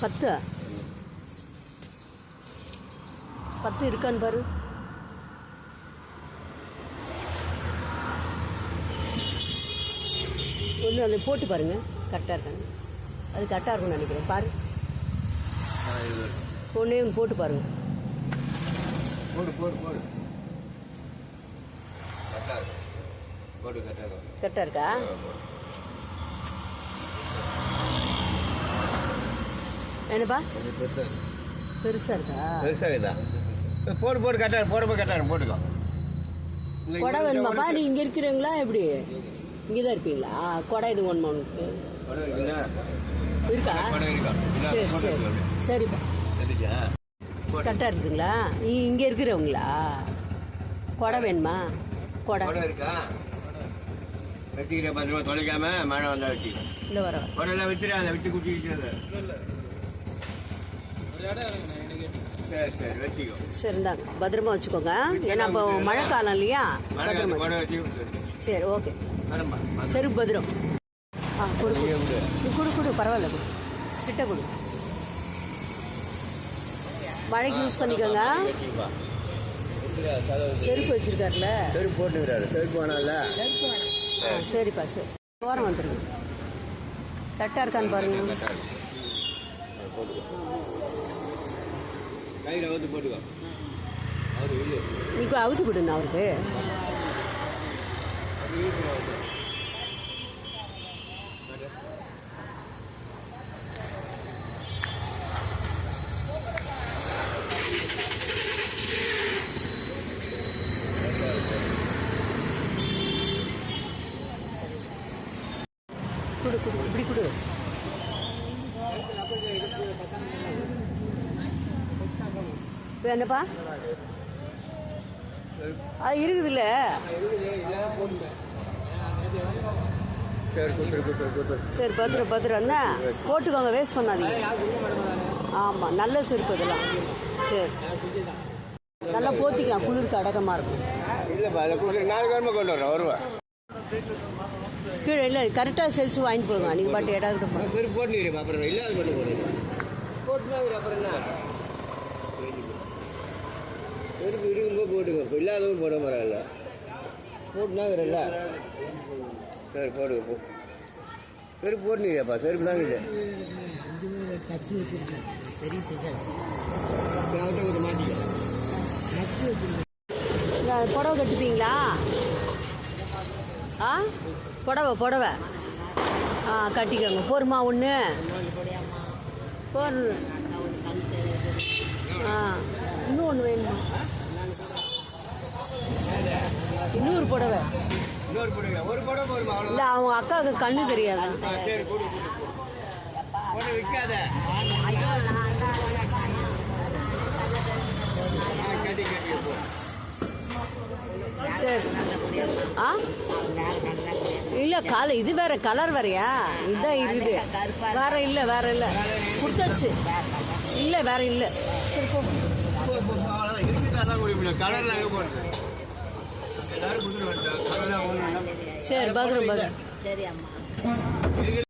பத்து? பத்து இருக்கான்னு பாரு. ஒன்று அதில் போட்டு பாருங்க. கரெக்டாக இருக்காங்க அது கரெக்டாக இருக்கும்னு நினைக்கிறேன். பாரு. ஒன்றே ஒன்று போட்டு பாருங்க. போடு போடு போடு. கரெக்டாக இருக்கா ஆ, போடு. என்னப்பா? பெருசாக இருக்கு? பெருசாக இருக்கா பெருசாக இதா போடு போடு கரெக்டாக போட போய் கரெக்டாக போட்டுக்கோ. கொடை வேணுமாப்பா? நீ இங்கே இருக்கிறீங்களா எப்படி? இங்கே தான் இருப்பீங்களா கொடை இது ஒன்று உனக்கு? இருக்கா. சரி சரி. சரிப்பா. கரெக்டாக இருக்குதுங்களா? நீ இங்கே இருக்கிறவங்களா? கொடை வேணுமா? கொடை. இருக்கா? வச்சுக்கிறேன் பத்திரமா தொலைக்காம மழை வந்தா வச்சு. இல்லை வர. கொடையெல்லாம் அதை விட்டு குட்டி சரி சரி வச்சுக்கோ சரி இந்தாங்க பத்திரமா வச்சுக்கோங்க. ஏன்னா இப்போ மழை காலம் இல்லையா சரி ஓகே. சரி பத்திரம். ஆ கொடு கொடு. கொடு பரவாயில்ல கொடு. கிட்ட கொடு. மழைக்கு யூஸ் பண்ணிக்கோங்க. செருப்பு வச்சிருக்காருல? செருப்பு போட்டுக்கிறாரு. செருப்பு வேணாம்ல? சரிப்பா சரி. ஓரம் வந்துருங்க. கரெக்டாக இருக்கான்னு பாருங்க. போட்டுக்கோ கையில் போட்டுக்கோ அவரு இல்லை நீ அவுத்து விடுங்க அவருக்கு. கொடு கொடு இப்படி கொடு. என்னப்பா? அது இருக்குதுல்ல? சரி பத்திரம் பத்திரம். என்ன? போட்டுக்கோங்க வேஸ்ட் பண்ணாதீங்க. ஆமாம் நல்ல செருப்பு இதெல்லாம் சரி. நல்லா போத்திக்கலாம் குளிருக்கு அடக்கமாக இருக்கும். நாலு கிழமை கொண்டு வரேன் வருவேன் கீழே இல்லை கரெக்டாக செல்ஸ் வாங்கிட்டு போங்க. நீங்கள் பாட்டு இடம் செருப்பு போட்டுக்கிறேன் அப்புறம் இல்லாத பண்ணி போடுறேன் போட்டுனாங்க அப்புறம் என்ன? செருப்பு இருக்கும்போது போட்டுக்கோ. இப்போ இல்லாதவங்க போட பரவாயில்ல போட்டுனாங்கிறல்ல சரி போடுங்க போ. செருப்பு போட்டுனீங்கப்பா செருப்பு தாங்க இது மாட்டிக்க இந்த புடவை கட்டுப்பீங்களா? ஆ? புடவை புடவை. ஆ கட்டிக்கோங்க. போருமா ஒன்று போர் ஆ இன்னும் ஒன்று வேணும்? இன்னொரு புடவை. இல்லை அவங்க அக்காவுக்கு கண்ணு தெரியாது. கட்டி கட்டி சரி ஆ? இல்லை காலை இது வேற கலர் வேறயா? இதுதான் இருக்குது. வேற இல்லை வேற இல்லை. கொடுத்தாச்சு. இல்லை வேற இல்லை. சரி போ. சரி பத்திரம் இருக்கு